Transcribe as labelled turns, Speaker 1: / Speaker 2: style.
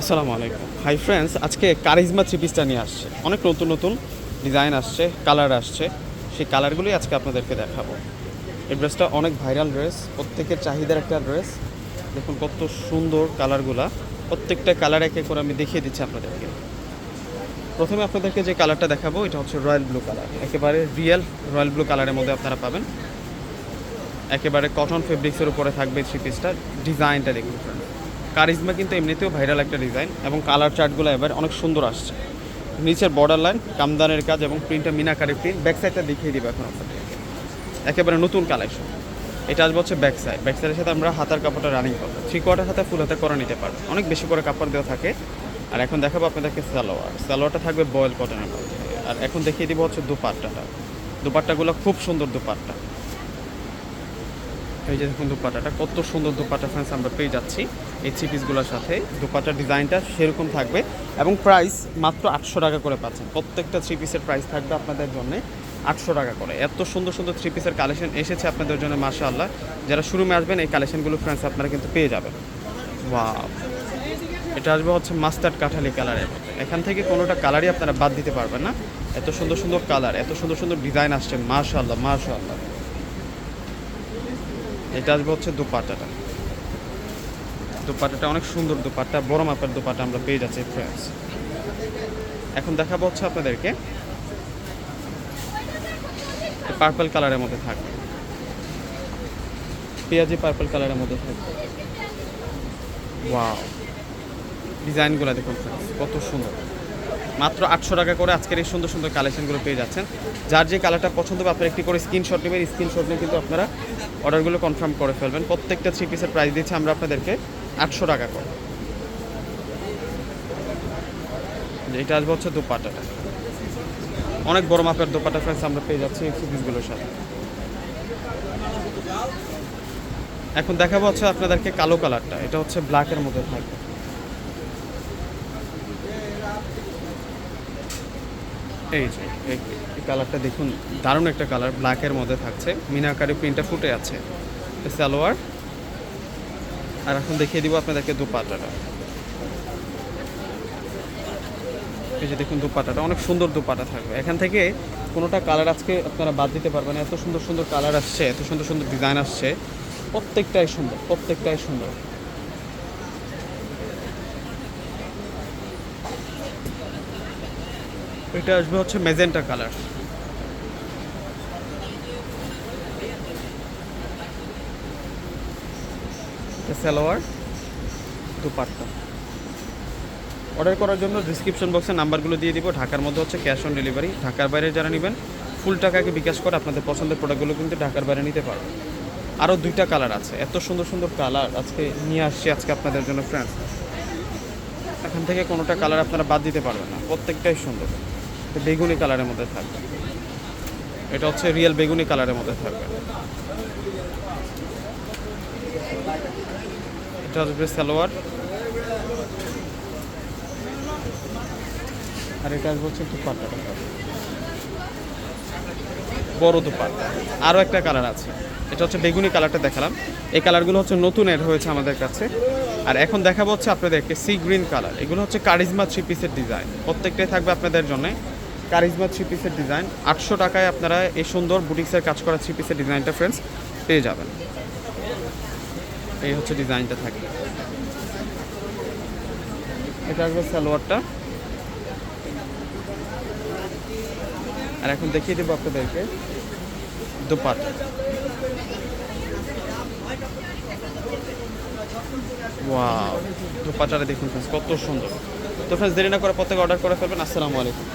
Speaker 1: আসসালামু আলাইকুম। Hi friends আজকে কারিজমা থ্রি পিসটা নিয়ে আসছে। অনেক নতুন নতুন ডিজাইন আসছে কালার আসছে। সেই কালারগুলোই আজকে আপনাদেরকে দেখাবো। এই ড্রেসটা অনেক ভাইরাল ড্রেস প্রত্যেকের চাহিদার একটা ড্রেস দেখুন কত সুন্দর কালারগুলা প্রত্যেকটা কালার একে করে আমি দেখিয়ে দিচ্ছি আপনাদেরকে। প্রথমে আপনাদেরকে যে কালারটা দেখাবো, এটা হচ্ছে রয়্যাল ব্লু কালার একেবারে রিয়েল রয়্যাল ব্লু কালারের মধ্যে আপনারা পাবেন। একেবারে কটন ফেব্রিক্সের উপরে থাকবে থ্রি পিসটা ডিজাইনটা দেখুন। friend। কারিজমা কিন্তু এমনিতেও ভাইরাল একটা ডিজাইন এবং কালার চার্টগুলো এবার অনেক সুন্দর আসছে। নিচের বর্ডার লাইন কামদানের কাজ এবং প্রিন্টটা মিনাকারি প্রিন্ট ব্যাক সাইডটা দেখিয়ে দিবে এখন আপনাদের একেবারে নতুন কালেকশন এটা আসবে হচ্ছে ব্যাক সাইড ব্যাক সাইডের সাথে আমরা হাতার কাপড়টা রানিং করব। থ্রি কোয়ার্টার হাতে ফুল হাতে করে নিতে পারব। অনেক বেশি করে কাপড় দেওয়া থাকে। আর এখন দেখাবো আপনাদেরকে সালোয়ার। সালোয়ারটা থাকবে বয়েল কটনের মধ্যে। আর এখন দেখিয়ে দিব হচ্ছে দুপাট্টাটা। দুপাট্টাগুলো খুব সুন্দর দুপাট্টা। এই যে দেখুন দুপাটাটা, কত সুন্দর দুপাটা ফ্যান্স আমরা পেয়ে যাচ্ছি। এই থ্রি পিসগুলোর সাথে দুপাটার ডিজাইনটা সেরকম থাকবে এবং প্রাইস মাত্র আটশো টাকা করে পাচ্ছেন। প্রত্যেকটা থ্রি পিসের প্রাইস থাকবে আপনাদের জন্য আটশো টাকা করে। এত সুন্দর সুন্দর থ্রি পিসের কালেকশন এসেছে আপনাদের জন্য মাসা আল্লাহ যারা শুরুমে আসবেন, এই কালেকশনগুলো ফ্রেন্ডস আপনারা কিন্তু পেয়ে যাবেন। ওয়াও এটা আসবে হচ্ছে মাস্টার্ড কাঠালি কালারের এখান থেকে কোনোটা কালারই আপনারা বাদ দিতে পারবেন না। এত সুন্দর সুন্দর কালার এত সুন্দর সুন্দর ডিজাইন আসছে, মাশাআল্লাহ মাশাআল্লাহ। এটা আসবে হচ্ছে দুপাটাটা দুপাটাটা অনেক সুন্দর দুপাট্টা বড় মাপের দুপাটা আমরা পেয়ে যাচ্ছি ফ্রেন্ডস এখন দেখাবো হচ্ছে আপনাদেরকে। পার্পল কালারের মধ্যে থাকবে। পেঁয়াজি পার্পল কালারের মধ্যে থাকবে। ওয়াও ডিজাইনগুলো দেখুন friends, কত সুন্দর। মাত্র আটশো টাকা করে আজকের এই সুন্দর সুন্দর কালেকশনগুলো পেয়ে যাচ্ছেন। যার যে কালারটা পছন্দ হবে, আপনারা একটি করে স্ক্রিনশট নেবেন। স্ক্রিনশট নিয়ে কিন্তু আপনারা অর্ডারগুলো কনফার্ম করে ফেলবেন। প্রত্যেকটা থ্রি পিসের প্রাইস দিচ্ছি আমরা আপনাদেরকে আটশো টাকা করে। এটা আসবে হচ্ছে দোপাটাটা। অনেক বড় মাপের দোপাটা ফ্রেন্ডস আমরা পেয়ে যাচ্ছি এই পিসগুলোর সাথে। এখন দেখাবো হচ্ছে আপনাদেরকে কালো কালারটা এটা হচ্ছে ব্ল্যাকের মধ্যে থাকবে। এই যে, এই- কালারটা দেখুন, দারুণ একটা কালার ব্ল্যাকের মধ্যে থাকছে। মিনাকারি প্রিন্টটা ফুটে আছে। সালোয়ার। আর এখন দেখিয়ে দিব আপনাদেরকে দুপাটাটা। এই যে দেখুন দুপাটাটা, অনেক সুন্দর দুপাটা থাকবে। এখান থেকে কোনোটা কালার আজকে আপনারা বাদ দিতে পারবেন। এত সুন্দর সুন্দর কালার আসছে, এত সুন্দর সুন্দর ডিজাইন আসছে। প্রত্যেকটাই সুন্দর প্রত্যেকটাই সুন্দর। এটা আসবে হচ্ছে magenta colour. Salwar, dupatta. Order করার জন্য ডিসক্রিপশন বক্সে নাম্বারগুলো দিয়ে দিব। ঢাকার মধ্যে হচ্ছে ক্যাশ অন ডেলিভারি ঢাকার বাইরে যারা নেবেন ফুল টাকাকে বিকাশ করে আপনাদের পছন্দের প্রোডাক্টগুলো কিন্তু ঢাকার বাইরে নিতে পারবেন। আরও দুইটা কালার আছে। এত সুন্দর সুন্দর কালার আজকে নিয়ে আসছি আজকে আপনাদের জন্য ফ্রেন্ডস এখান থেকে কোনোটা কালার আপনারা বাদ দিতে পারবেন না। প্রত্যেকটাই সুন্দর। বেগুনি কালারের মধ্যে থাকবে। এটা হচ্ছে রিয়েল বেগুনি কালারের মধ্যে থাকবে। এটা আসবে সালোয়ার। আর এটা আসবে হচ্ছে বড় দুপাট্টা। আরও একটা কালার আছে। এটা হচ্ছে বেগুনি কালারটা দেখালাম। এই কালারগুলো হচ্ছে নতুন এড হয়েছে আমাদের কাছে। আর এখন দেখাবো হচ্ছে আপনাদেরকে সি গ্রিন কালার এগুলো হচ্ছে কারিজমা থ্রি পিসের ডিজাইন প্রত্যেকটাই থাকবে আপনাদের জন্য। কারিজমা থ্রি পিসের ডিজাইন। আটশো টাকায় আপনারা এই সুন্দর বুটিক্সের কাজ করা থ্রি পিসের ডিজাইনটা ফ্রেন্ডস পেয়ে যাবেন। এই হচ্ছে ডিজাইনটা থাকে। এটা আসবে সালোয়ারটা। আর এখন দেখিয়ে দেবো আপনাদেরকে দুপাট্টা ওয়াও দুপাট্টাটা দেখুন কত সুন্দর। তো ফ্রেন্ডস দেরি না করে প্রত্যেকে অর্ডার করে ফেলবেন। আসসালামু আলাইকুম।